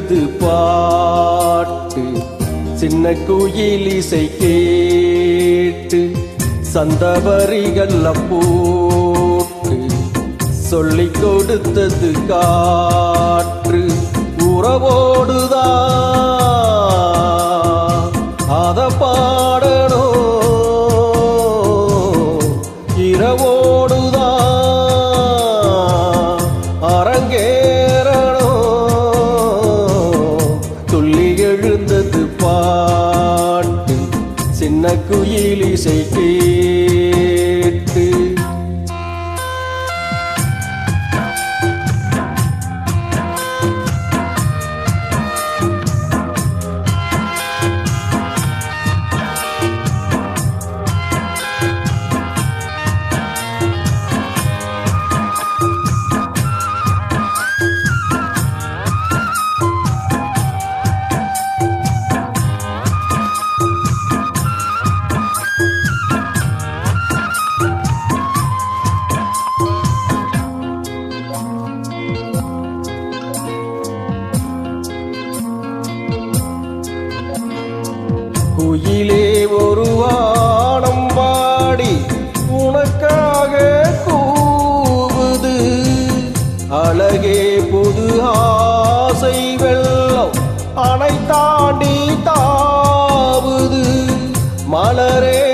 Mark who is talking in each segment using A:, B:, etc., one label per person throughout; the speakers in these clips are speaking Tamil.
A: துள்ளி பாட்டு. சின்ன குயில் இசை கேட்டு சந்தவரிகள் போட்டு சொல்லிக் கொடுத்தது காற்று. உறவோடுதான் சின்ன குயில் இசை குயிலே ஒரு வானம் பாடி உனக்காக கூவுது. அழகே புது ஆசை வெள்ளம் அணை தாண்டி தாவுது. மலரே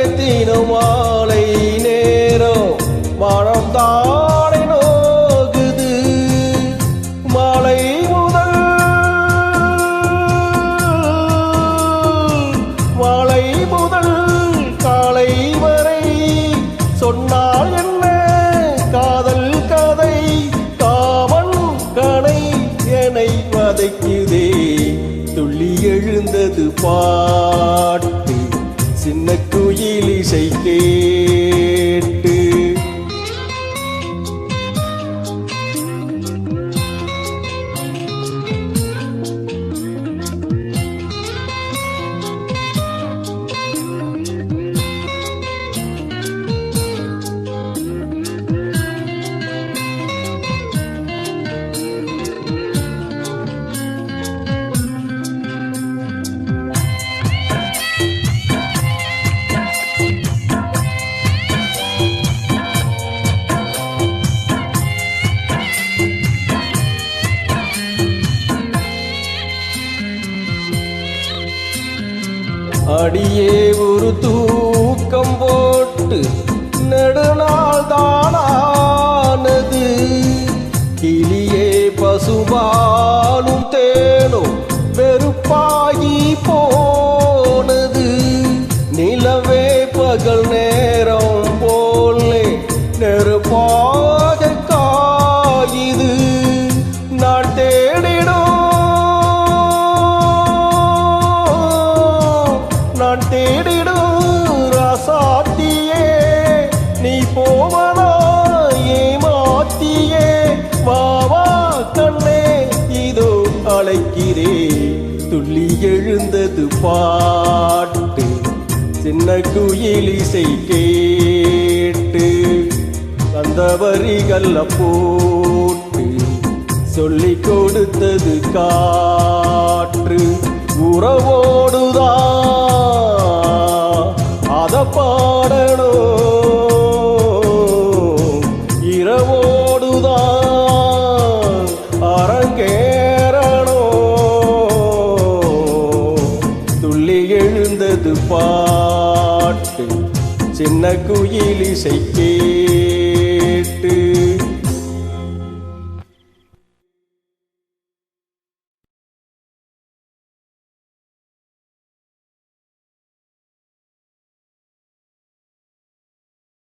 A: பாட்டு சின்ன குயில் இசை அடியே ஒரு தூக்கம் போட்டு நெடுநாள் தானா துள்ளி எழுந்தது பாட்டு. சின்ன குயிலிசை கேட்டு அந்த வரிகள் போட்டு சொல்லி கொடுத்தது காற்று. உறவோடுதான் பாட்டு. சின்ன குயில் இசை கேட்டு